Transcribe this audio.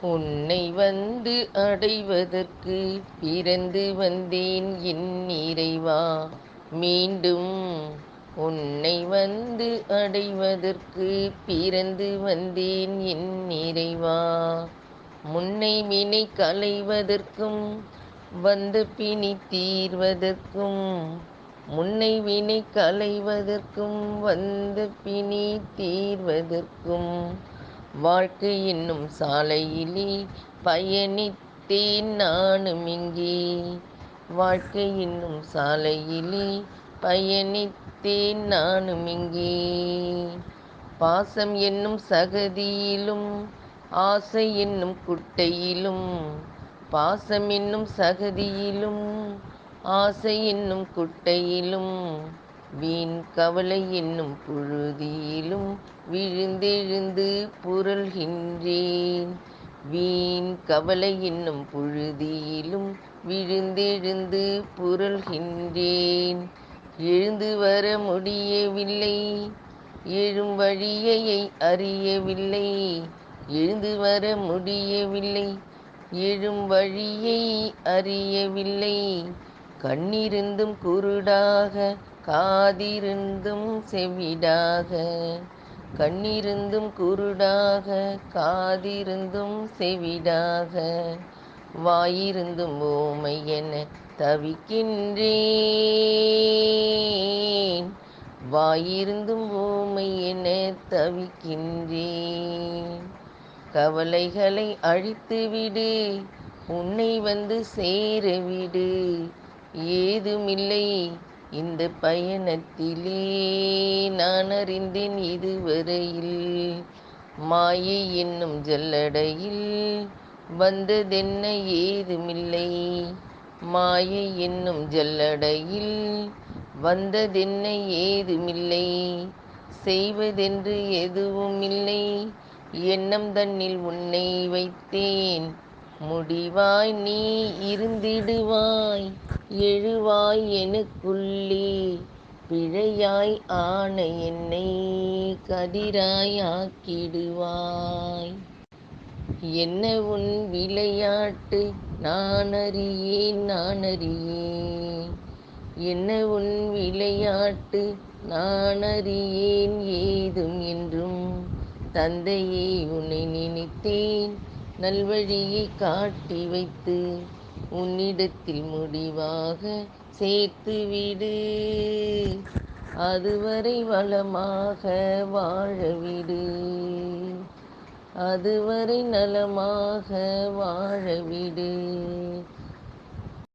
உன்னை வந்து அடைவதற்கு பிறந்து வந்தேன் என் இறைவா. மீண்டும் உன்னை வந்து அடைவதற்கு பிறந்து வந்தேன் என் இறைவா. முன்னை வினை களைவதற்கும் வந்த பிணி தீர்வதற்கும் முன்னை வினை களைவதற்கும் வந்த பிணி தீர்வதற்கும் வாழ்க்கை என்னும் சாலையிலே பயணித்தேன் நானும் இங்கே. வாழ்க்கை என்னும் சாலையிலே பயணித்தேன் நானும் இங்கே. பாசம் என்னும் சகதியிலும் ஆசை என்னும் குட்டையிலும் பாசம் என்னும் சகதியிலும் ஆசை என்னும் குட்டையிலும் வீண் கவலை என்னும் புழுதியிலும் விழுந்தெழுந்து புரள்கின்றேன். வீண் கவலை என்னும் புழுதியிலும் விழுந்தெழுந்து புரள்கின்றேன். எழுந்து வர முடியவில்லை எழும் வழியை அறியவில்லை எழுந்து வர முடியவில்லை எழும் வழியை அறியவில்லை கண்ணிருந்தும் குருடாக காதிருந்தும் செவிடாக. கண்ணிருந்தும் குருடாக காதிருந்தும் செவிடாக. வாயிருந்தும் ஓமை என தவிக்கின்றேன். வாயிருந்தும் ஓமை என தவிக்கின்றேன். கவலைகளை அழித்துவிடு உன்னை வந்து சேரவிடு. ஏதுமில்லை. இந்த பயணத்திலே நான் அறிந்தேன் இதுவரையில். மாயை என்னும் ஜல்லடையில் வந்ததென்ன ஏதுமில்லை. மாயை என்னும் ஜல்லடையில் வந்ததென்ன ஏதுமில்லை. செய்வதென்று எதுவுமில்லை. எண்ணம் தன்னில் உன்னை வைத்தேன். முடிவாய் நீ இருந்திடுவாய். எழுவாய் எனக்குள்ளே பிழையாய் ஆன என்னை கதிராய் ஆக்கிடுவாய் என்ன உன் விளையாட்டு? நான் அறியேன் நான் அறியேன். என்ன உன் விளையாட்டு? நான் அறியேன் ஏதும் என்றும். தந்தையே உன்னை நினைத்தேன். நல்வழியை காட்டி வைத்து உன்னிடத்தில் முடிவாக சேர்த்துவிடு அதுவரை வளமாக வாழவிடு அதுவரை நலமாக வாழவிடு